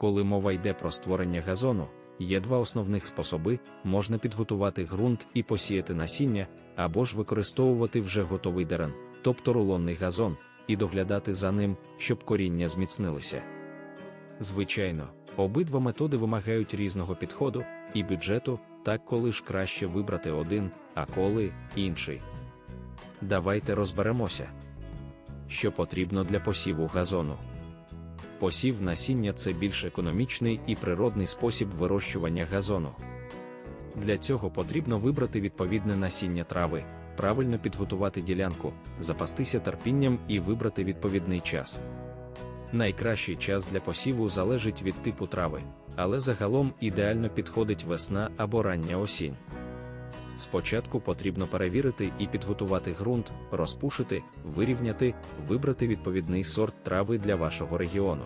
Коли мова йде про створення газону, є два основних способи: можна підготувати ґрунт і посіяти насіння, або ж використовувати вже готовий дерен, тобто рулонний газон, і доглядати за ним, щоб коріння зміцнилося. Звичайно, обидва методи вимагають різного підходу і бюджету, так коли ж краще вибрати один, а коли інший. Давайте розберемося, що потрібно для посіву газону. Посів насіння це більш економічний і природний спосіб вирощування газону. Для цього потрібно вибрати відповідне насіння трави, правильно підготувати ділянку, запастися терпінням і вибрати відповідний час. Найкращий час для посіву залежить від типу трави, але загалом ідеально підходить весна або рання осінь. Спочатку потрібно перевірити і підготувати ґрунт, розпушити, вирівняти, вибрати відповідний сорт трави для вашого регіону.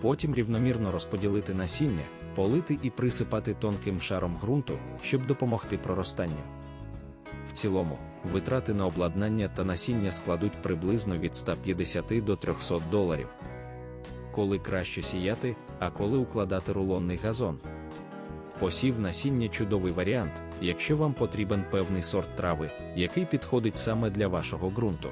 Потім рівномірно розподілити насіння, полити і присипати тонким шаром ґрунту, щоб допомогти проростанню. В цілому, витрати на обладнання та насіння складуть приблизно від 150 до 300 доларів. Коли краще сіяти, а коли укладати рулонний газон. Посів насіння чудовий варіант, якщо вам потрібен певний сорт трави, який підходить саме для вашого ґрунту.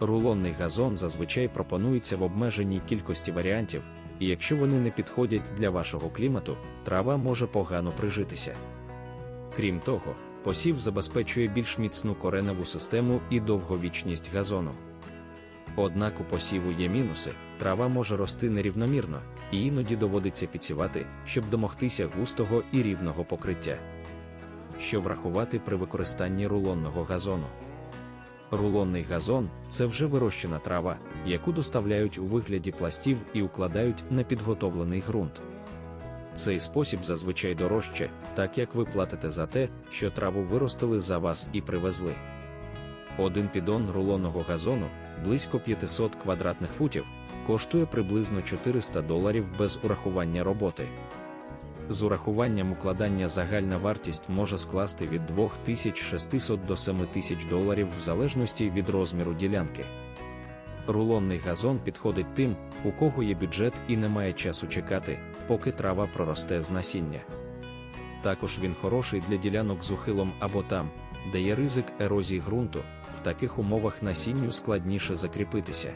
Рулонний газон зазвичай пропонується в обмеженій кількості варіантів, і якщо вони не підходять для вашого клімату, трава може погано прижитися. Крім того, посів забезпечує більш міцну кореневу систему і довговічність газону. Однак у посіву є мінуси, трава може рости нерівномірно, і іноді доводиться підсівати, щоб домогтися густого і рівного покриття. Що врахувати при використанні рулонного газону? Рулонний газон це вже вирощена трава, яку доставляють у вигляді пластів і укладають на підготовлений ґрунт. Цей спосіб зазвичай дорожче, так як ви платите за те, що траву виростили за вас і привезли. Один підон рулонного газону, близько 500 квадратних футів, коштує приблизно 400 доларів без урахування роботи. З урахуванням укладання загальна вартість може скласти від 2600 до 7000 доларів в залежності від розміру ділянки. Рулонний газон підходить тим, у кого є бюджет і немає часу чекати, поки трава проросте з насіння. Також він хороший для ділянок з ухилом або там, де є ризик ерозії ґрунту, в таких умовах насінню складніше закріпитися.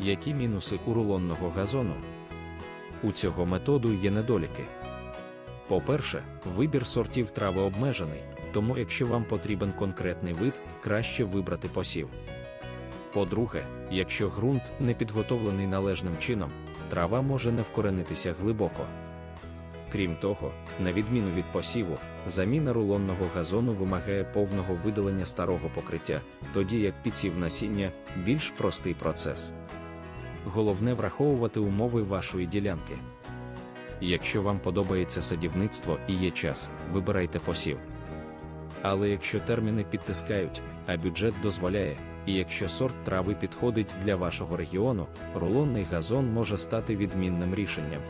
Які мінуси у рулонного газону? У цього методу є недоліки. По-перше, вибір сортів трави обмежений, тому якщо вам потрібен конкретний вид, краще вибрати посів. По-друге, якщо ґрунт не підготовлений належним чином, трава може не вкоренитися глибоко. Крім того, на відміну від посіву, заміна рулонного газону вимагає повного видалення старого покриття, тоді як підсів насіння більш простий процес. Головне враховувати умови вашої ділянки. Якщо вам подобається садівництво і є час, вибирайте посів. Але якщо терміни підтискають, а бюджет дозволяє, і якщо сорт трави підходить для вашого регіону, рулонний газон може стати відмінним рішенням.